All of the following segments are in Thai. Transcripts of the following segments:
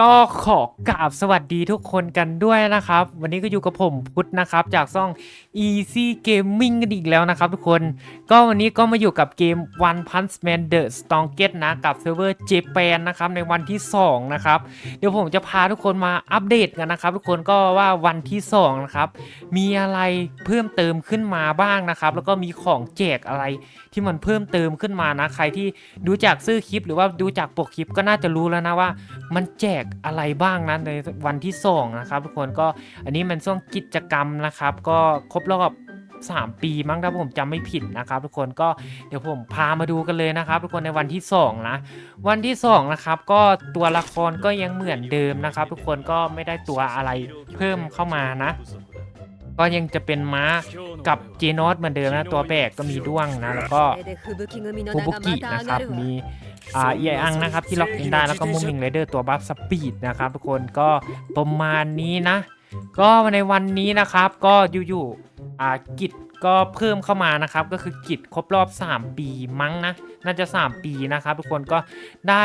ก็ขอกราบสวัสดีทุกคนกันด้วยนะครับ วันนี้ก็อยู่กับผมพุทธนะครับ จากซ่อง Easy Gaming กันอีกแล้วนะครับทุกคน ก็วันนี้ก็มาอยู่กับเกม One Punch Man The Strongest นะ กับเซิร์ฟเวอร์ Japan นะครับ ในวันที่ 2 นะครับ เดี๋ยวผมจะพาทุกคนมาอัปเดตกันนะครับ ทุกคนก็ว่าวันที่ 2 นะครับ มีอะไรเพิ่มเติมขึ้นมาบ้างนะครับ แล้วก็มีของแจกอะไรที่มันเพิ่มเติมขึ้นมานะ ใครที่ดูจากซื้อคลิป หรือว่าดูจากปกคลิปก็น่าจะรู้แล้วนะว่า มันแจกอะไรบ้างนะในวันที่สองนะครับทุกคนก็อันนี้มันช่วงกิจกรรมนะครับ ก็ครบรอบ3 ปีมั้งถ้าผมจำไม่ผิดนะครับทุกคนก็เดี๋ยวผมพามาดูกันเลยนะครับทุกคนในวันที่2นะวันที่2นะครับก็ตัวละครก็ยังเหมือนเดิมนะครับ ทุกคนก็ไม่ได้ตัวอะไรเพิ่มเข้ามานะ ก็ยังจะเป็นม้ากับเจนอสเหมือนเดิมนะ ตัวแบกก็มีด้วงนะ แล้วก็ฟูบุกินะครับมีอ่าเออังนะครับที่ล็อกอินได้แล้วก็มูมิงไรเดอร์ตัวบัฟสปีดนะครับทุกคนก็ประมาณนี้นะ ก็ในวันนี้นะครับก็อยู่ๆอ่ากิจก็เพิ่มเข้ามานะครับก็คือกิจครบรอบ 3 ปีมั้งนะน่าจะ 3 ปีนะครับ ทุกคนก็ได้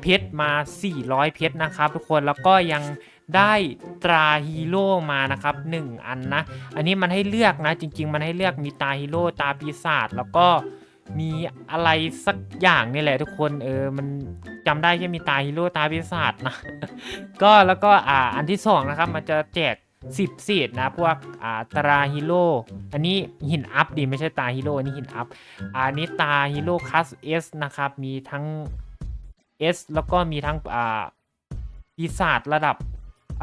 เพชรมา 400 เพชรนะครับ ทุกคนแล้วก็ยัง ได้ตราฮีโร่มานะครับ1อันนะ อันนี้มันให้เลือกนะ จริง ๆ มันให้เลือกมีตาฮีโร่ตาปีศาจแล้วก็มีอะไรสักอย่างนี่แหละทุกคนเออมันจำได้แค่มีตาฮีโร่ตาปีศาจนะก็แล้วก็อ่าอันที่สองนะครับมันจะแจก10เศษนะพวกอ่าตราฮีโร่อันนี้หินอัพดีไม่ใช่ตาฮีโร่อันนี้หินอัพอันนี้ตาฮีโร่คัสเอสนะครับมีทั้ง S แล้วก็มีทั้งอ่าปีศาจระดับ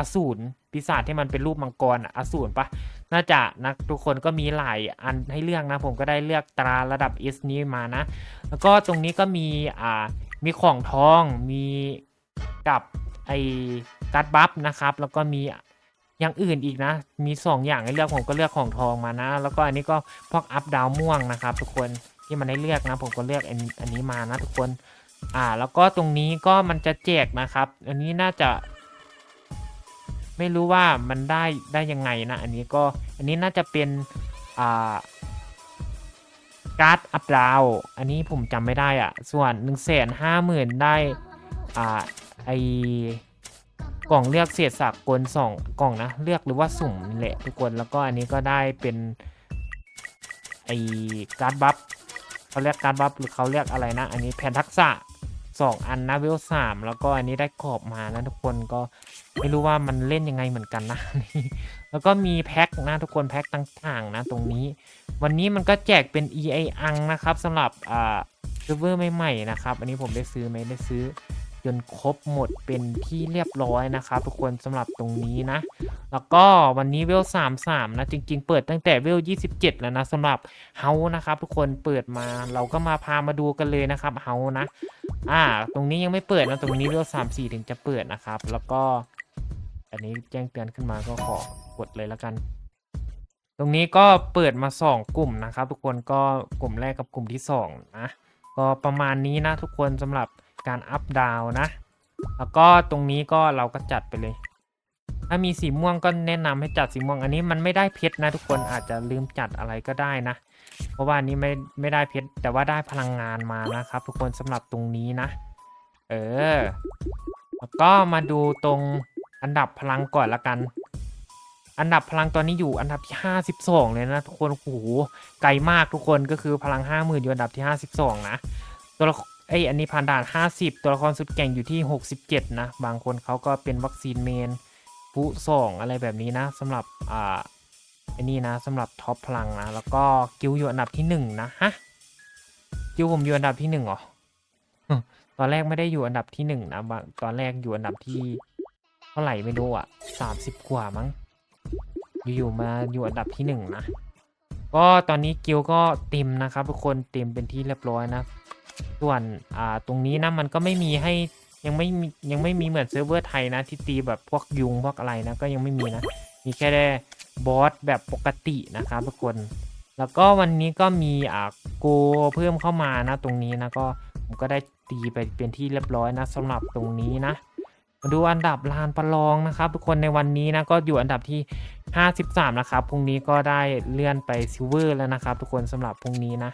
อสูรปีศาจที่มันเป็นรูปมังกรอสูรปะน่าจะนะทุกคนก็มีหลายอันให้เลือกนะ ผมก็ได้เลือกตราระดับ S นี้มานะ แล้วก็ตรงนี้ก็มีอ่ามีของทองมีกับไอการ์ดบัฟนะครับ แล้วก็มีอย่างอื่นอีกนะ มี 2 อย่างให้เลือกผมก็เลือกของทองมานะ แล้วก็อันนี้ก็พวกอัพดาวม่วงนะครับ ทุกคนที่มันให้เลือกนะ ผมก็เลือกอันอันนี้มานะ ทุกคน อ่า แล้วก็ตรงนี้ก็มันจะแจกนะครับ อันนี้น่าจะ ไม่รู้ว่ามันได้ได้ยังไงนะ อันนี้ก็อันนี้น่าจะเป็นอ่าการ์ดอัพดาวอันนี้ผมจำไม่ได้อะส่วน1นึ่งแสนห้าหมื่นได้อ่าไอกล่องเลือกเศษสากลสองกล่องนะเลือกหรือว่าสุ่มนี่แหละทุกคนแล้วก็อันนี้ก็ได้เป็นไอการ์ดบัฟเขาเรียกการ์ดบัฟหรือเขาเรียกอะไรนะ อันนี้แผ่นทักษะ สองอันนะเวลสามแล้วก็อันนี้ได้ขอบมานะทุกคนก็ไม่รู้ว่ามันเล่นยังไงเหมือนกันนะนี่แล้วก็มีแพ็คนะทุกคนแพ็คต่างๆนะตรงนี้ วันนี้มันก็แจกเป็น EA อังนะครับสำหรับอ่าเซิร์ฟเวอร์ใหม่ๆนะครับ อันนี้ผมได้ซื้อไหมได้ซื้อ จนครบหมดเป็นที่เรียบร้อยนะครับทุกคนสำหรับตรงนี้นะ แล้วก็วันนี้เวล33 นะ จริง ๆ เปิดตั้งแต่เวล27 แล้วนะสำหรับเฮานะครับ ทุกคนเปิดมาเราก็มาพามาดูกันเลยนะครับเฮานะ อ่า ตรงนี้ยังไม่เปิดนะตรงนี้เวล34 ถึงจะเปิดนะครับ แล้วก็ อันนี้แจ้งเตือนขึ้นมาก็ขอกดเลยแล้วกันตรงนี้ก็เปิดมา 2 กลุ่มนะครับ ทุกคนก็กลุ่มแรกกับกลุ่มที่ 2 นะ ก็ประมาณนี้นะทุกคนสำหรับ การอัพดาวนะ แล้วก็ตรงนี้ก็เราก็จัดไปเลย ถ้ามีสีม่วงก็แนะนำให้จัดสีม่วง อันนี้มันไม่ได้เพชรนะทุกคนอาจจะลืมจัดอะไรก็ได้นะ เพราะว่านี้ไม่ไม่ได้เพชรแต่ว่าได้พลังงานมานะครับ ทุกคนสำหรับตรงนี้นะ เออ แล้วก็มาดูตรงอันดับพลังก่อนละกันอันดับพลังตอนนี้อยู่อันดับที่ 52 เลยนะทุกคนโอ้โหไกลมากทุกคนก็คือพลัง 50,000อยู่อันดับที่ 52 นะ ตัว เอ้ยอันนี้ผ่านด่าน 50 ตัวละครสุดเก่งอยู่ที่ 67 นะ บางคนเขาก็เป็นวัคซีนเมนผู้สองอะไรแบบนี้นะสำหรับอ่าไอ้นี่นะสำหรับท็อปพลังนะ แล้วก็กิวอยู่อันดับที่ 1 นะฮะกิวผมอยู่อันดับที่1เหรอตอนแรกไม่ได้อยู่อันดับที่1นะตอนแรกอยู่อันดับที่เท่าไหร่ไม่รู้อะ30 กว่ามั้งอยู่ๆมาอยู่อันดับที่หนึ่งนะ ก็ตอนนี้กิลก็เต็มนะครับทุกคนเต็มเป็นที่เรียบร้อยนะ ส่วนอ่าตรงนี้นะมันก็ไม่มีให้ยังไม่มียังไม่มีเหมือนเซิร์ฟเวอร์ไทยนะที่ตีแบบพวกยุงพวกอะไรนะก็ยังไม่มีนะ มีแค่ได้บอสแบบปกตินะครับทุกคน แล้วก็วันนี้ก็มีอ่าโกเพิ่มเข้ามานะ ตรงนี้นะก็ผมก็ได้ตีไปเป็นที่เรียบร้อยนะสำหรับตรงนี้นะมาดูอันดับลานประลองนะครับ ทุกคนในวันนี้นะก็อยู่อันดับที่ 53 นะครับพรุ่งนี้ก็ได้เลื่อนไปซิลเวอร์แล้วนะครับ ทุกคนสำหรับพรุ่งนี้นะ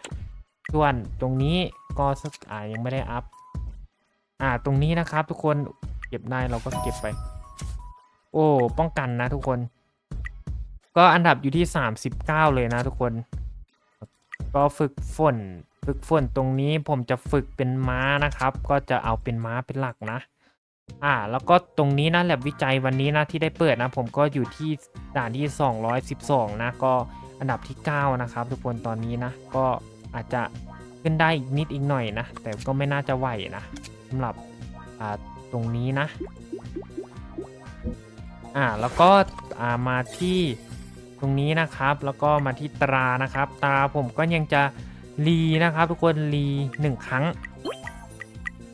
ส่วนตรงนี้ก็สักอ่ายังไม่ได้อัพอ่าตรงนี้นะครับ ทุกคนเก็บได้เราก็เก็บไป โอ้ป้องกันนะทุกคน ก็อันดับอยู่ที่ 39 เลยนะทุกคน ก็ฝึกฝนฝึกฝนตรงนี้ผมจะฝึกเป็นม้านะครับ ก็จะเอาเป็นม้าเป็นหลักนะ อ่า แล้วก็ตรงนี้นะแลบวิจัยวันนี้นะที่ได้เปิดนะ ผมก็อยู่ที่ด่านที่ 212 นะ ก็อันดับที่ 9 นะครับ ทุกคนตอนนี้นะก็ อาจจะขึ้นได้อีกนิดอีกหน่อยนะ แต่ก็ไม่น่าจะไหวนะสำหรับตรงนี้นะ อ่าแล้วก็ามาที่ตรงนี้นะครับ แล้วก็มาที่ตรานะครับ ตาผมก็ยังจะรีนะครับ ทุกคนรีหนึ่งครั้ง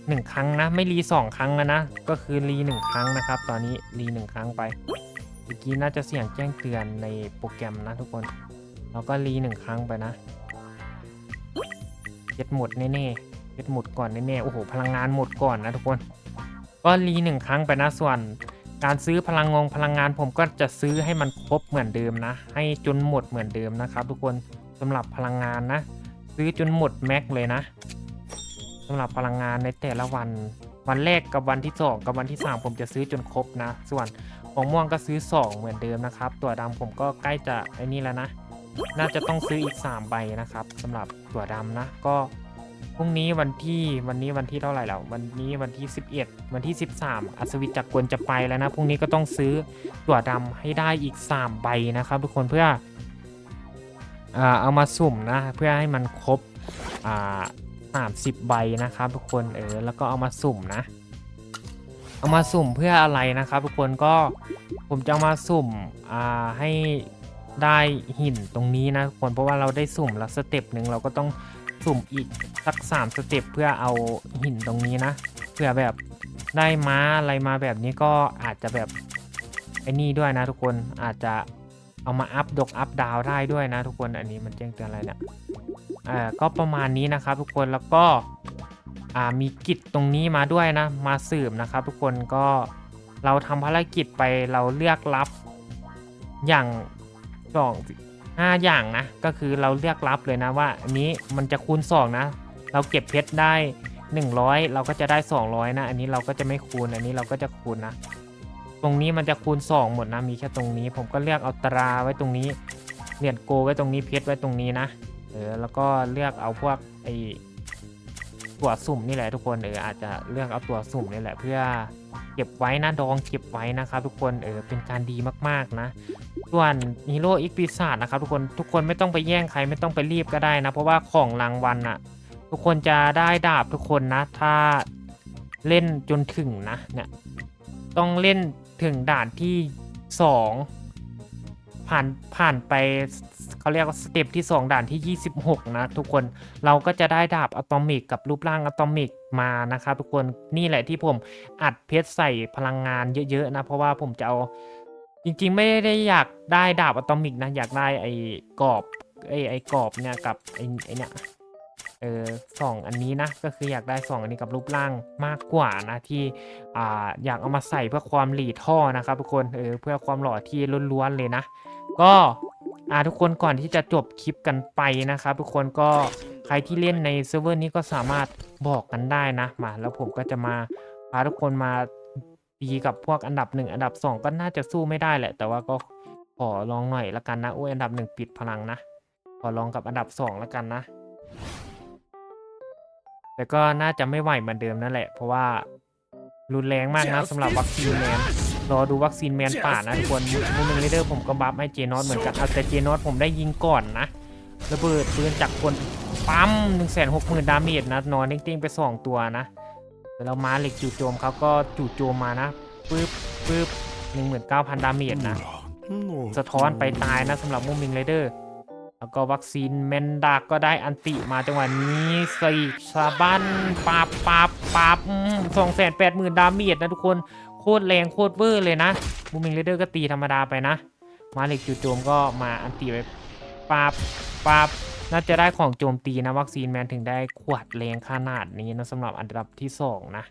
หนึ่งครั้งนะ ไม่รีสองครั้งแล้วนะ ก็คือรีหนึ่งครั้งนะครับ ตอนนี้รีหนึ่งครั้งไปเมื่อกี้น่าจะเสียงแจ้งเตือนในโปรแกรมนะทุกคนเราก็รีหนึ่งครั้งไปนะ เก็ดหมดแน่ๆเก็ดหมดก่อนแน่ๆโอ้โหพลังงานหมดก่อนนะทุกคน ก็รีหนึ่งครั้งไปนะส่วน การซื้อพลังงงพลังงานผมก็จะซื้อให้มันครบเหมือนเดิมนะ ให้จนหมดเหมือนเดิมนะครับ ทุกคนสำหรับพลังงานนะ ซื้อจนหมดแม็กเลยนะสำหรับพลังงานในแต่ละวันวันแรกกับวันที่สองกับวันที่สามผมจะซื้อจนครบนะ ส่วนของม่วงก็ซื้อสองเหมือนเดิมนะครับ ตัวดำผมก็ใกล้จะไอ้นี่แล้วนะ น่าจะต้องซื้ออีก 3 ใบนะครับสำหรับตัวดำนะ ก็พรุ่งนี้วันที่วันนี้วันที่เท่าไหร่แล้ววันนี้วันที่ 11 วันที่ 13 อัศวินจักรกลจะไปแล้วนะพรุ่งนี้ก็ต้องซื้อตัวดำให้ได้อีก 3 ใบนะครับ ทุกคนเพื่ออเอามาสุ่มนะเพื่อให้มันครบอ่า30ใบนะครับ ทุกคนเออแล้วก็เอามาสุ่มนะ เอามาสุ่มเพื่ออะไรนะครับ ทุกคนก็ผมจะมาสุ่มให้ ได้หินตรงนี้นะทุกคนเพราะว่าเราได้สุ่มแล้วสเต็ปหนึ่งเราก็ต้องสุ่มอีกสักสามสเต็ปเพื่อเอาหินตรงนี้นะเพื่อแบบได้ม้าอะไรมาแบบนี้ก็อาจจะแบบไอ้นี่ด้วยนะทุกคนอาจจะเอามาอัพดกอัพดาวได้ด้วยนะทุกคนอันนี้มันแจ้งเตือนอะไรเนี่ยอ่าก็ประมาณนี้นะครับทุกคนแล้วก็อ่ามีกิจตรงนี้มาด้วยนะมาสืบนะครับ ทุกคนก็เราทำภารกิจไปเราเลือกรับอย่าง สองห้าอย่างนะ ก็คือเราเลือกรับเลยนะว่า อันนี้มันจะคูณสองนะ เราเก็บเพชรได้ 100 เราก็จะได้ 200 นะ อันนี้เราก็จะไม่คูณ อันนี้เราก็จะคูณนะ ตรงนี้มันจะคูณ 2 หมดนะ มีแค่ตรงนี้ ผมก็เลือกเอาตราไว้ตรงนี้ เหรียญโกไว้ตรงนี้ เพชรไว้ตรงนี้นะ เออ แล้วก็เลือกเอาพวกไอตัวสุ่มนี่แหละทุกคน เออ อาจจะเลือกเอาตัวสุ่มนี่แหละเพื่อเก็บไว้นะ ดองเก็บไว้นะครับทุกคน เออ เป็นการดีมากๆนะ ส่วนฮีโร่อีกปีศาจนะครับทุกคนทุกคนไม่ต้องไปแย่งใครไม่ต้องไปรีบก็ได้นะ เพราะว่าของรางวัลน่ะทุกคนจะได้ดาบทุกคนนะ ถ้าเล่นจนถึงนะเนี่ยต้องเล่นถึงด่านที่สองผ่านผ่านไปเขาเรียกว่าสเต็ปที่ 2 ด่านที่ 26 นะ ทุกคนเราก็จะได้ดาบอะตอมิกกับรูปร่างอะตอมิกมานะครับทุกคนนี่แหละที่ผมอัดเพชรใส่พลังงานเยอะๆนะ เพราะว่าผมจะเอา จริงๆ ไม่ได้อยากได้ดาบอะตอมิกนะ อยากได้ไอ้กรอบไอ้ไอ้กรอบเนี่ยกับไอ้ไอ้เนี่ยเออสองอันนี้นะ ก็คืออยากได้สองอันนี้กับรูปร่างมากกว่านะที่อ่าอยากเอามาใส่เพื่อความหลีท่อนะครับทุกคนเออเพื่อความหล่อที่ล้วนๆเลยนะ ก็อ่าทุกคนก่อนที่จะจบคลิปกันไปนะครับทุกคนก็ใครที่เล่นในเซิร์ฟเวอร์นี้ก็สามารถบอกกันได้นะมา แล้วผมก็จะมาพาทุกคนมา ตีกับพวกอันดับหนึ่งอันดับสองก็น่าจะสู้ไม่ได้แหละ แต่ว่าก็ขอลองหน่อยละกันนะโอ้ยอันดับหนึ่งปิดพลังนะ ขอลองกับอันดับสองละกันนะ แต่ก็น่าจะไม่ไหวเหมือนเดิมนั่นแหละ เพราะว่ารุนแรงมากนะสำหรับวัคซีนแมนรอดูวัคซีนแมนป่านะทุกคนมูนึงเลเดอร์ผมก็บัฟให้เจนอตเหมือนกันเอาแต่เจนอตผมได้ยิงก่อนนะระเบิดปืนจากคนปั๊ม1 6 0 0 0 0ดาเมจนะนอนเด้งๆไป2ตัวนะ แล้วมาเหล็กจู่โจมเขาก็จู่โจมมานะปึ๊บปึ๊บ19,000ดาเมจนะ สะท้อนไปตายนะสำหรับมูมิงไรเดอร์ แล้วก็วัคซีนแมนดากก็ได้อันติมาจังหวะนี้สี่ซาบันปับปับปับสองแสนแปดหมื่นดาเมจนะทุกคนโคตรแรงโคตรเวอร์เลยนะมูมิงไรเดอร์ก็ตีธรรมดาไปนะ มาเหล็กจู่โจมก็มาอันติไปปับปับ น่าจะได้ของโจมตีนะวัคซีนแมนถึงได้ขวดแรงขนาดนี้นะสำหรับอันดับที่ 2 นะ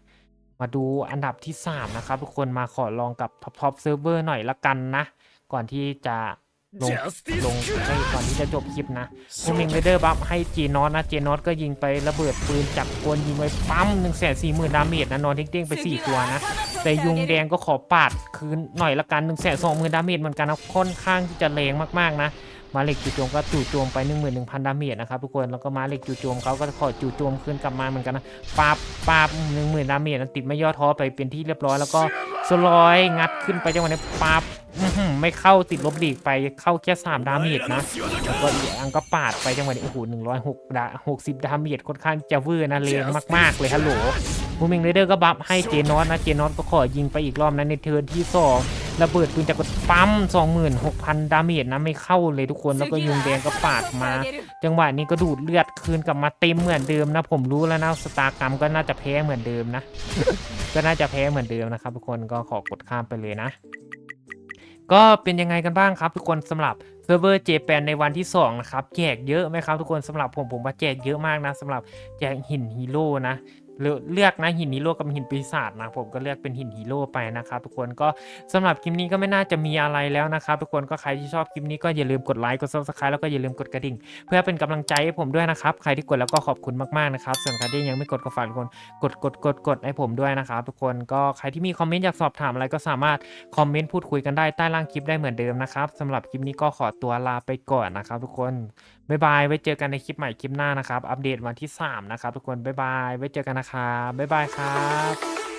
มาดูอันดับที่ 3 นะครับ ทุกคนมาขอลองกับท็อปเซิร์ฟเวอร์หน่อยละกันนะ ก่อนที่จะลงลงให้ก่อนที่จะจบคลิปนะมูมิงเรเดอร์บัฟให้จีนอสนะ เจนอสก็ยิงไประเบิดปืนจับกวนยิงไว้ปั๊ม1นึ่งแสนสี่หมื่นดาเมจนะนอนเด้งๆไป4ตัวนะ แต่ยุงแดงก็ขอปาดคืนหน่อยละกัน1นึ่งแสนสองหมื่นดาเมจเหมือนกันนะค่อนข้างที่จะแรงมากๆนะ มาเหล็กจู่โจมก็จู่โจมไป 11,000 ดาเมจนะครับทุกคนแล้วก็มาเหล็กจู่โจมเขาก็ขอจู่โจมคืนกลับมาเหมือนกันนะปาบปาบ10,000ดาเมจนะติดไม่ย่อท้อไปเป็นที่เรียบร้อยแล้วก็สลอยงัดขึ้นไปจังหวะนี้ปาบไม่เข้าติดลบหลีกไปเข้าแค่3ดาเมจนะแล้วก็อีกอังก็ปาดไปจังหวะนี้โอ้โหหนึ่งร้อยหกดาหกสิบดาเมจค่อนข้างจะเวอร์นะเลงมาก ๆ เลยฮัลโหลมูมิงเรเดอร์ก็บัฟให้เจนอสนะเจนอสก็ขอยิงไปอีกรอบนะในเทิร์นที่สอง ระเบิดปืนจากรปั๊ม26,000 ดาเมจนะไม่เข้าเลยทุกคนแล้วก็ยุงแดงก็ปาดมา จังหวะนี้ก็ดูดเลือดคืนกลับมาเต็มเหมือนเดิมนะ ผมรู้แล้วนะสตาร์กรรมก็น่าจะแพ้เหมือนเดิมนะ ก็น่าจะแพ้เหมือนเดิมนะครับทุกคนก็ขอกดข้ามไปเลยนะ ก็เป็นยังไงกันบ้างครับ ทุกคนสำหรับเซิร์ฟเวอร์เจแปนในวันที่2นะครับแจกเยอะไหมครับทุกคนสำหรับผมผมว่าแจกเยอะมากนะสำหรับแจกหินฮีโร่นะ เลือกนะหินฮีโร่กับหินปีศาจนะผมก็เลือกเป็นหินฮีโร่ไปนะครับทุกคนก็สำหรับคลิปนี้ก็ไม่น่าจะมีอะไรแล้วนะครับทุกคนก็ใครที่ชอบคลิปนี้ก็อย่าลืมกดไลค์กดซับสไครต์แล้วก็อย่าลืมกดกระดิ่ง เพื่อเป็นกำลังใจให้ผมด้วยนะครับใครที่กดแล้วก็ขอบคุณมากๆนะครับส่วนใครที่ยังไม่กดก็ฝากทุกคนกดกดกดกดให้ผมด้วยนะครับทุกคนก็ใครที่มีคอมเมนต์อยากสอบถามอะไรก็สามารถคอมเมนต์พูดคุยกันได้ใต้ล่างคลิปได้เหมือนเดิมนะครับสำหรับคลิปนี้ก็ขอตัวลาไปก่อนนะครับทุกคนบ๊ายบายไว้เจอกันในคลิปใหม่คลิปหน้านะครับอัปเดตวันที่ 3 นะครับทุกคนบ๊ายบายไว้เจอกันนะครับบ๊ายบายครับ